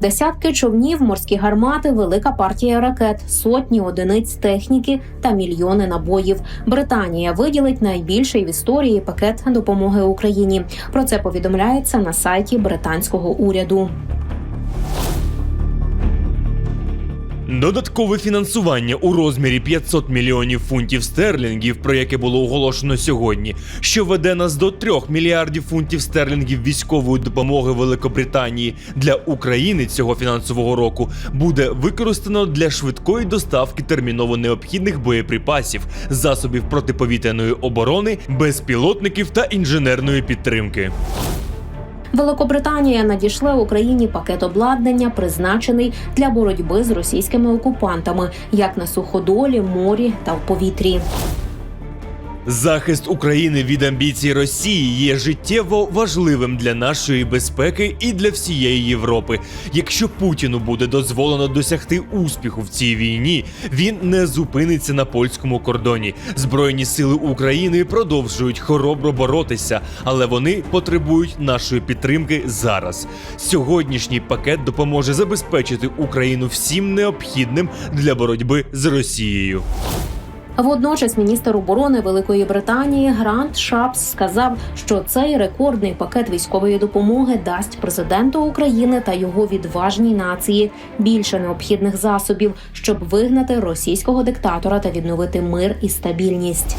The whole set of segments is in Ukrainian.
Десятки човнів, морські гармати, велика партія ракет, сотні одиниць техніки та мільйони набоїв. Британія виділить найбільший в історії пакет допомоги Україні. Про це повідомляється на сайті британського уряду. Додаткове фінансування у розмірі 500 мільйонів фунтів стерлінгів, про яке було оголошено сьогодні, що веде нас до 3 мільярдів фунтів стерлінгів військової допомоги Великобританії для України цього фінансового року, буде використано для швидкої доставки терміново необхідних боєприпасів, засобів протиповітряної оборони, безпілотників та інженерної підтримки. Великобританія надійшла Україні пакет обладнання, призначений для боротьби з російськими окупантами, як на суходолі, морі та в повітрі. Захист України від амбіцій Росії є життєво важливим для нашої безпеки і для всієї Європи. Якщо Путіну буде дозволено досягти успіху в цій війні, він не зупиниться на польському кордоні. Збройні сили України продовжують хоробро боротися, але вони потребують нашої підтримки зараз. Сьогоднішній пакет допоможе забезпечити Україну всім необхідним для боротьби з Росією. Водночас міністр оборони Великої Британії Грант Шапс сказав, що цей рекордний пакет військової допомоги дасть президенту України та його відважній нації більше необхідних засобів, щоб вигнати російського диктатора та відновити мир і стабільність.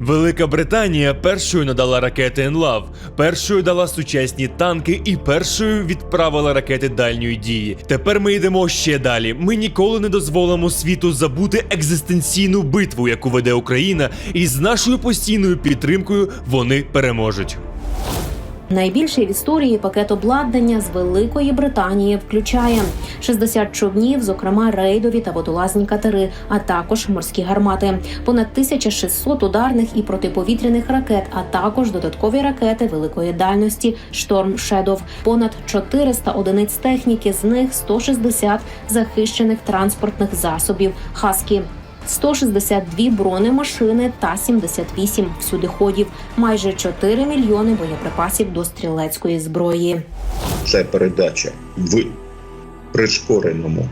Велика Британія першою надала ракети «Енлав», першою дала сучасні танки і першою відправила ракети дальньої дії. Тепер ми йдемо ще далі. Ми ніколи не дозволимо світу забути екзистенційну битву, яку веде Україна, і з нашою постійною підтримкою вони переможуть. Найбільший в історії пакет обладнання з Великої Британії включає 60 човнів, зокрема рейдові та водолазні катери, а також морські гармати, понад 1600 ударних і протиповітряних ракет, а також додаткові ракети великої дальності Шторм Шедов, понад 400 одиниць техніки, з них 160 захищених транспортних засобів Хаскі. 162 бронемашини та 78 всюдиходів, майже 4 мільйони боєприпасів до стрілецької зброї. це передача в прискореному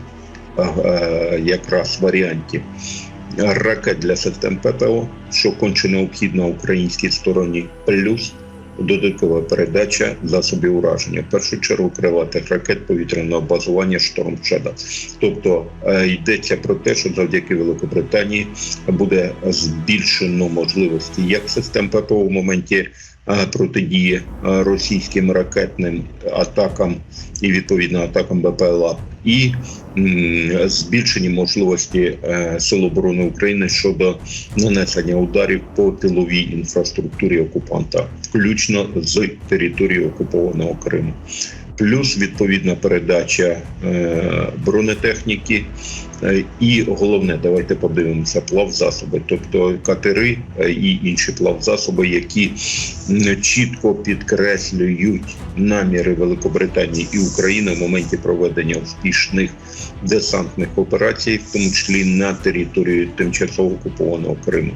е, е, якраз варіанті ракет для систем ППО, що конче необхідно українській стороні, плюс додаткова передача засобів ураження. В першу чергу крилатих ракет повітряного базування «Шторм Шеда». Тобто е, йдеться про те, що завдяки Великобританії буде збільшено можливості як систем ППО в моменті протидії е, російським ракетним атакам і відповідно атакам БПЛА, і збільшені можливості е, Сил оборони України щодо нанесення ударів по тиловій інфраструктурі окупанта, включно з території окупованого Криму. Плюс відповідна передача е, бронетехніки, Е, І головне, давайте подивимося плавзасоби, тобто катери е, і інші плавзасоби, які чітко підкреслюють наміри Великобританії і України в моменті проведення успішних десантних операцій, в тому числі на території тимчасово окупованого Криму.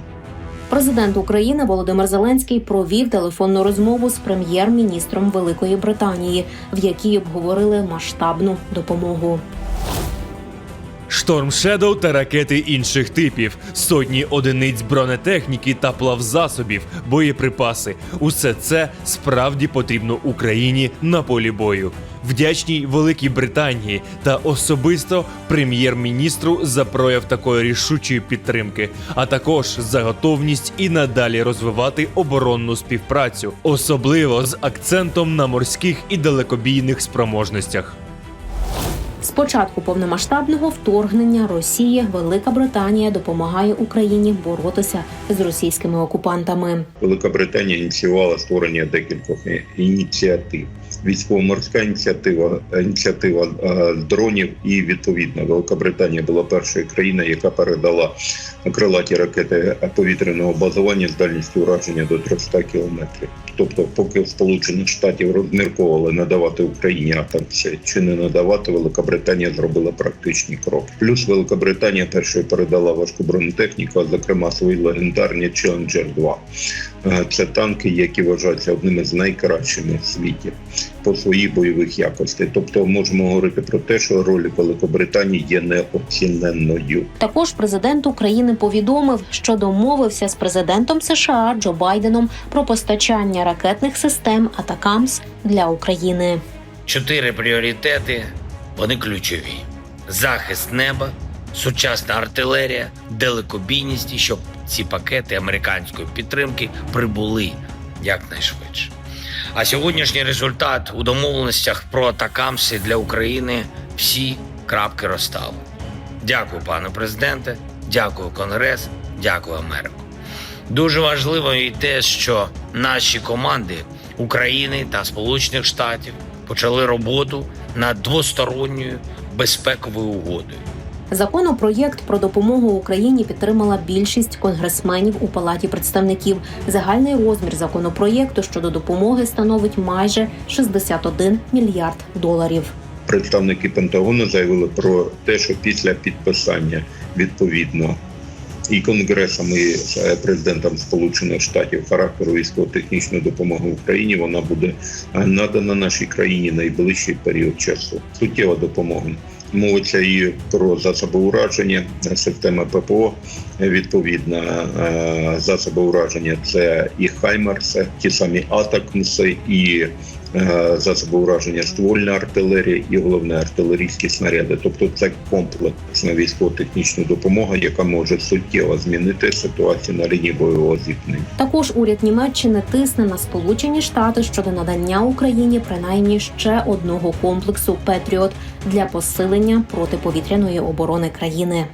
Президент України Володимир Зеленський провів телефонну розмову з прем'єр-міністром Великої Британії, в якій обговорили масштабну допомогу. Шторм Шедоу та ракети інших типів, сотні одиниць бронетехніки та плавзасобів, боєприпаси. Усе це справді потрібно Україні на полі бою. Вдячній Великій Британії та особисто прем'єр-міністру за прояв такої рішучої підтримки, а також за готовність і надалі розвивати оборонну співпрацю, особливо з акцентом на морських і далекобійних спроможностях. З початку повномасштабного вторгнення Росії Велика Британія допомагає Україні боротися з російськими окупантами. Велика Британія ініціювала створення декількох ініціатив. Військово-морська ініціатива, ініціатива е, дронів, і відповідно Велика Британія була першою країною, яка передала крилаті ракети повітряного базування з дальністю ураження до 300 кілометрів. Тобто, поки Сполучених Штатів розмірковували надавати Україні атомці чи не надавати, Велика Британія зробила практичні кроки. Плюс Велика Британія першою передала важку бронетехніку, а зокрема свої легендарні Challenger 2 Е, Це танки, які вважаються одними з найкращими в світі по своїх бойових якостей. Тобто можемо говорити про те, що роль Великобританії є неоціненною. Також президент України повідомив, що домовився з президентом США Джо Байденом про постачання ракетних систем Атакамс для України. Чотири пріоритети вони ключові: захист неба, сучасна артилерія, далекобійність, і щоб ці пакети американської підтримки прибули якнайшвидше. А сьогоднішній результат у домовленостях про атакамси для України всі крапки розставили. Дякую, пане президенте, дякую, Конгрес, дякую, Америку. Дуже важливо і те, що наші команди України та Сполучених Штатів почали роботу над двосторонньою безпековою угодою. Законопроєкт про допомогу Україні підтримала більшість конгресменів у палаті представників. Загальний розмір законопроєкту щодо допомоги становить майже 61 мільярд доларів. Представники Пентагону заявили про те, що після підписання відповідно і Конгресом, і е, президентом Сполучених Штатів характеру військово-технічної допомоги Україні вона буде е, надана нашій країні найближчий період часу. Суттєва допомога. Мовиться і про засоби ураження, системи ППО. е, Відповідно, е, засоби ураження це і Хаймерси, ті самі Атакмси, і засоби ураження ствольна артилерія і головне артилерійські снаряди. Тобто це комплексна військово-технічна допомога, яка може суттєво змінити ситуацію на лінії бойового зіткнення. Також уряд Німеччини тисне на Сполучені Штати щодо надання Україні принаймні ще одного комплексу Петріот для посилення протиповітряної оборони країни.